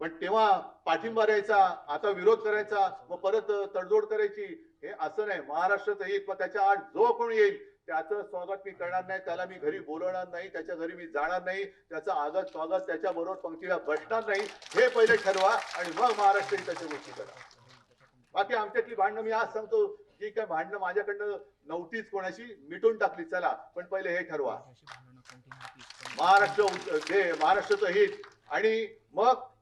पण तेव्हा पाठिंबा द्यायचा आता विरोध करायचा मग परत तडजोड करायची हे असं नाही. महाराष्ट्राचं हित मग त्याच्या आड जो कोण येईल त्याचं स्वागत मी करणार नाही त्याला मी घरी बोलवणार नाही त्याच्या घरी मी जाणार नाही त्याचं आगत स्वागत त्याच्या बरोबर पंक्तीला बसणार नाही हे पहिले ठरवा आणि मग महाराष्ट्र त्याच्या गोष्टी करा. बाकी आमच्यातली भांडणं मी आज सांगतो जी काय भांडणं माझ्याकडनं नव्हतीच कोणाशी मिटून टाकली चला पण पहिले हे ठरवा. महाराष्ट्र हे महाराष्ट्राचं हित आणि मग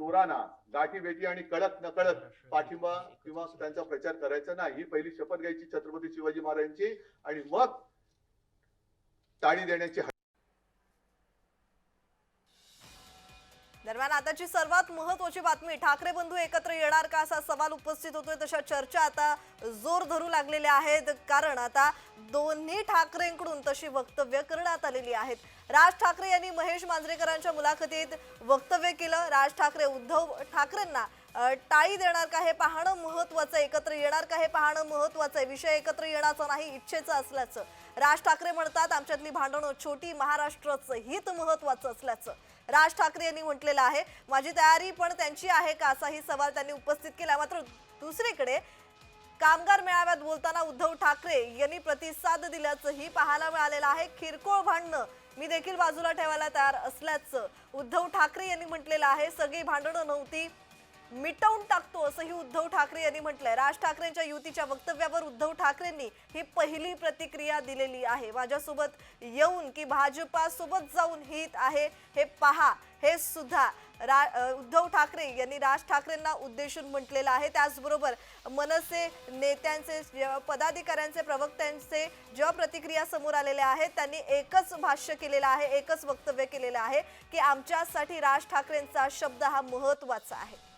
चोरांना गाठी भेटी आणि कळत नकळत पाठिंबा किंवा त्यांचा प्रचार करायचा नाही. ही पहिली शपथ घ्यायची छत्रपती शिवाजी महाराजांची आणि मग टाळी देण्याची दरम्यान आताची सर्वात महत्वाची बातमी ठाकरे बंधू एकत्र येणार का असा सवाल उपस्थित होतोय तशा चर्चा आता जोर धरू लागलेल्या आहेत. कारण आता दोन्ही ठाकरेंकडून तशी वक्तव्य करण्यात आलेली आहेत. राज ठाकरे यांनी महेश मांजरेकरांच्या मुलाखतीत वक्तव्य केलं. राज ठाकरे उद्धव ठाकरेंना टाळी देणार का हे पाहणं महत्वाचं आहे. एकत्र येणार का हे पाहणं महत्वाचं आहे. विषय एकत्र येण्याचा नाही इच्छेचं असल्याचं. राज ठाकरे म्हणतात आमच्यातली भांडणं छोटी महाराष्ट्राचं हित महत्वाचं असल्याचं. राज ठाकरे यांनी म्हटलेलं आहे. माझी तयारी पण त्यांची आहे का असाही सवाल त्यांनी उपस्थित केला. मात्र दुसरीकडे कामगार मेळाव्यात बोलताना उद्धव ठाकरे यांनी प्रतिसाद दिल्याचंही पाहायला मिळालेलं आहे. किरकोळ भांडणं मी देखील बाजूला ठेवायला तयार असल्याचं उद्धव ठाकरे यांनी म्हटलेलं आहे. सगळी भांडणं नव्हती. मिटवून टाकतो असंही उद्धव ठाकरे यांनी म्हटलंय. राज ठाकरेंच्या युतीच्या वक्तव्यावर उद्धव ठाकरेंनी ही पहिली प्रतिक्रिया दिलेली आहे. माझ्यासोबत येऊन की भाजपासोबत जाऊन हित आहे हे पहा हे सुद्धा. रा उद्धव ठाकरे यांनी राज ठाकरेंना उद्देशून म्हटलेलं आहे. त्याचबरोबर मनसे नेत्यांचे पदाधिकाऱ्यांचे प्रवक्त्यांचे जेव्हा प्रतिक्रिया समोर आलेल्या आहेत त्यांनी एकच भाष्य केलेलं आहे एकच वक्तव्य केलेलं आहे की आमच्यासाठी राज ठाकरेंचा शब्द हा महत्त्वाचा आहे.